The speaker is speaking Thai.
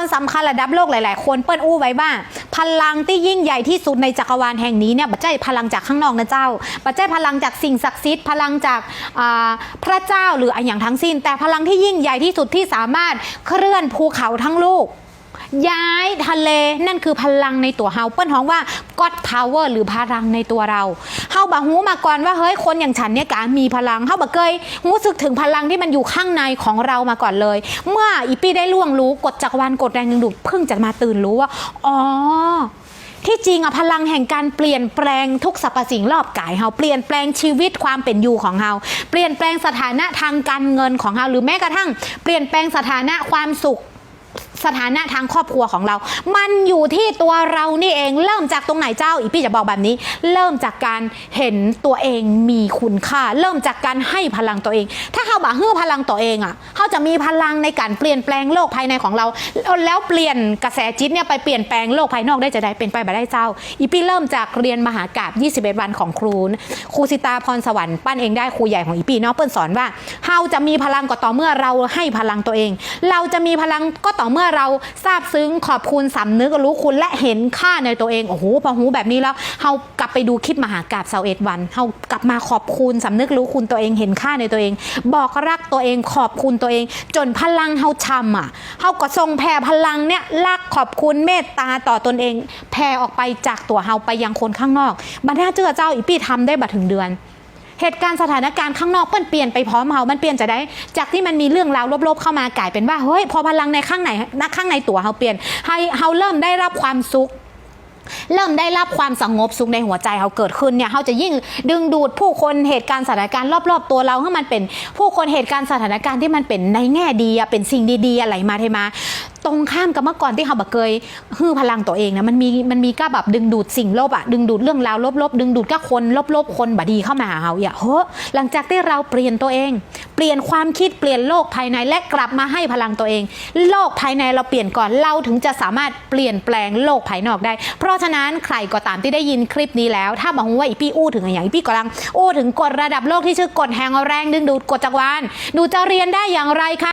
คนสำคัญระดับโลกหลาย ๆ คนเปิ้นอู้ไว้บ้างพลังที่ยิ่งใหญ่ที่สุดในจักรวาลแห่งนี้เนี่ยปัจจัยพลังจากข้างนอกนะเจ้า ปัจจัยพลังจากสิ่งศักดิ์สิทธิ์พลังจากพระเจ้าหรืออะไรอย่างทั้งสิ้น แต่พลังที่ยิ่งใหญ่ที่สุดที่สามารถเคลื่อนภูเขาทั้งลูก ย้ายทะเลนั่นคือพลังในตัวเฮาเปิ้นฮ้องว่า God Power หรือพลังในตัวเราเฮาบะฮู้มาก่อนว่าเฮ้ยคนอย่างฉันเนี่ยกามีพลังเฮาบะเคยรู้สึกถึงพลังที่มันอยู่ข้างในของเรามาก่อนเลย เมื่ออีปี้ได้ล่วงรู้กฎจักรวาลกฎแรงดึงดูดเพิ่งจะมาตื่นรู้ว่าอ๋อที่จริงอะพลังแห่งการเปลี่ยนแปลงทุกสรรพสิ่งรอบกายเฮาเปลี่ยนแปลงชีวิตความเป็นอยู่ของเฮาเปลี่ยนแปลงสถานะทางการเงินของเฮาหรือแม้กระทั่ง เปลี่ยนแปลงสถานะความสุข สถานะทางครอบครัวของเรา มันอยู่ที่ตัวเรานี่เอง เริ่มจากตรงไหนเจ้า อีพี่จะบอกแบบนี้ เริ่มจากการเห็นตัวเองมีคุณค่า เริ่มจากการให้พลังตัวเอง ถ้าเขาบอกเฮือพลังตัวเองอะเขาจะมีพลังในการเปลี่ยนแปลงโลกภายในของเรา แล้วเปลี่ยนกระแสจิตเนี่ยไปเปลี่ยนแปลงโลกภายนอกได้จะได้เป็นไปแบบได้เจ้า อีพี่เริ่มจากเรียนมหากาบ21 วันของครูครูสิตาพรสวรรค์ปั้นเองได้ครูใหญ่ของอีพี่เนาะเปิ้ลสอนว่าเฮาจะมีพลังก็ต่อเมื่อเราให้พลังตัวเอง เราจะมีพลังก็ต่อเมื่อเราซาบซึ้งขอบคุณสำนึกรู้คุณและเห็นค่าในตัวเองโอ้โหพอหูแบบนี้แล้วเฮากลับไปดูคลิปมหากาบเสาเอ็ดวันเฮากลับมาขอบคุณสำนึกรู้คุณตัวเองเห็นค่าในตัวเอง บอกรักตัวเองขอบคุณตัวเอง จนพลังเฮาชำอะเฮาก็ทรงแผ่พลังเนี่ยรักขอบคุณเมตตาต่อตนเอง แผ่ออกไปจากตัวเฮาไปยังคนข้างนอกบรรดาเจือเจ้าอีปี้ทำได้บัดถึงเดือน เหตุการณ์สถานการณ์ข้างนอกเปิ้นเปลี่ยนไปพร้อมเฮามันเปลี่ยนจะได้ จากที่มันมีเรื่องราวลบๆเข้ามากลายเป็นว่าเฮ้ยพอพลังในข้างในนักข้างในตัวเฮาเปลี่ยนให้เฮาเริ่มได้รับความสุขเริ่มได้รับความสงบสุขในหัวใจเขาเกิดขึ้นเนี่ยเขาจะยิ่งดึงดูดผู้คนเหตุการณ์สถานการณ์รอบๆ ตัวเราให้มันเป็นผู้คนเหตุการณ์สถานการณ์ที่มันเป็นในแง่ดีเป็นสิ่งดีๆอะไรมาเทมา รงข้ามกับเมื่อก่อนที่เขาบอกเคยฮือพลังตัวเองนะมันมีมันมีก็แบบดึงดูดสิ่งลบอะดึงดูดเรื่องราวลบๆดึงดูดก็คนลบๆคนบดีเข้ามาหาเขาอย่าเฮ้หลังจากที่เราเปลี่ยนตัวเอง เปลี่ยนความคิดเปลี่ยนโลกภายในและกลับมาให้พลังตัวเอง โลกภายในเราเปลี่ยนก่อนเราถึงจะสามารถเปลี่ยนแปลงโลกภายนอกได้ เพราะฉะนั้นใครก็ตามที่ได้ยินคลิปนี้แล้ว ถ้าบอกว่าอีพี่อู้ถึงอย่างอีพี่กำลังอู้ถึงกฎระดับโลกที่ชื่อกฎแห่งแรงดึงดูดกฎจักรวาลหนูจะเรียนได้อย่างไรคะ